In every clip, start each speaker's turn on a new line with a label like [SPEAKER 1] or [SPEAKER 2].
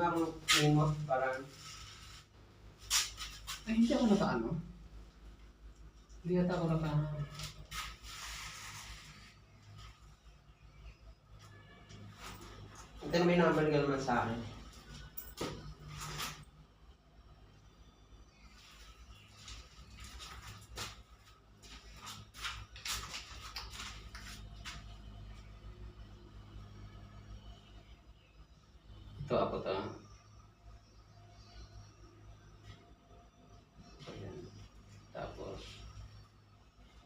[SPEAKER 1] name mo, parang
[SPEAKER 2] Ay, hindi ako nakaano. Hindi yata ako naka...
[SPEAKER 1] Ito na may ka naman sa akin.
[SPEAKER 2] Ito ako to. Tapos,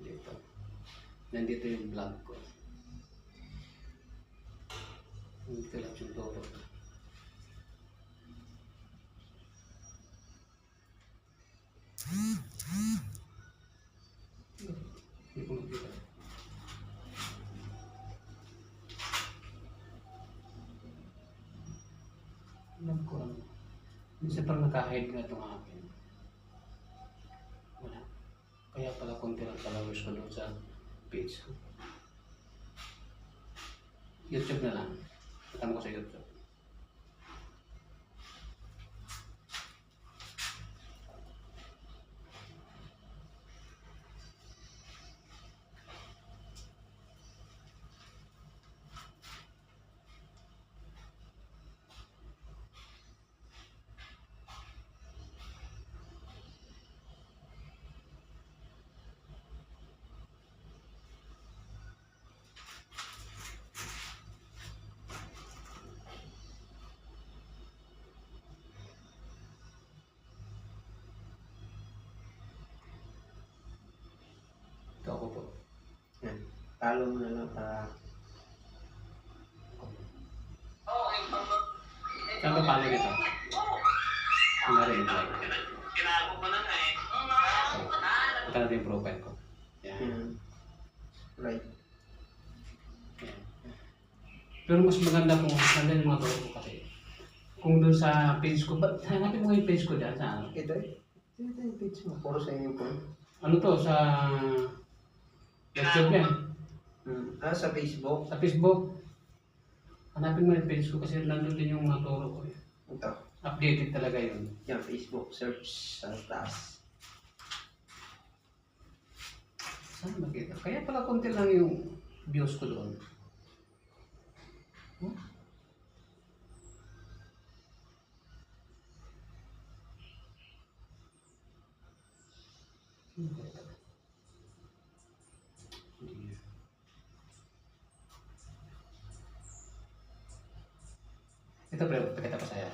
[SPEAKER 2] dito. Nandito yung vlog ko. Nandito lang yung toro. Hindi ko makita. Ano. Minsan parang naka-hide nga itong akin. Wala. Kaya pala konti lang followers ko doon sa page. YouTube na lang. Katama ko sa YouTube.
[SPEAKER 1] Follow mo na lang para
[SPEAKER 2] Saan ka panig ito? Ang na-reply. Ito natin yung profile ko. Yan.
[SPEAKER 1] Yan. Right.
[SPEAKER 2] Yan. Pero mas maganda kung nandun yung mga turo ko kasi. Kung doon sa page ko, ba't hanapin mo yung page ko dyan sa ano?
[SPEAKER 1] Ito eh. Ito yung page mo. Puro sa inyo po.
[SPEAKER 2] Ano to, sa YouTube yan.
[SPEAKER 1] Hmm. Ah, sa Facebook.
[SPEAKER 2] Sa Facebook. Hanapin mo yung ko kasi nandun din yung mga turo ko. eh.
[SPEAKER 1] Ito.
[SPEAKER 2] Updated talaga yun.
[SPEAKER 1] Yan, Facebook. Search sa taas.
[SPEAKER 2] Saan makita? Kaya pala konti lang yung views ko doon. Hmm? Hmm, itu berita percaya.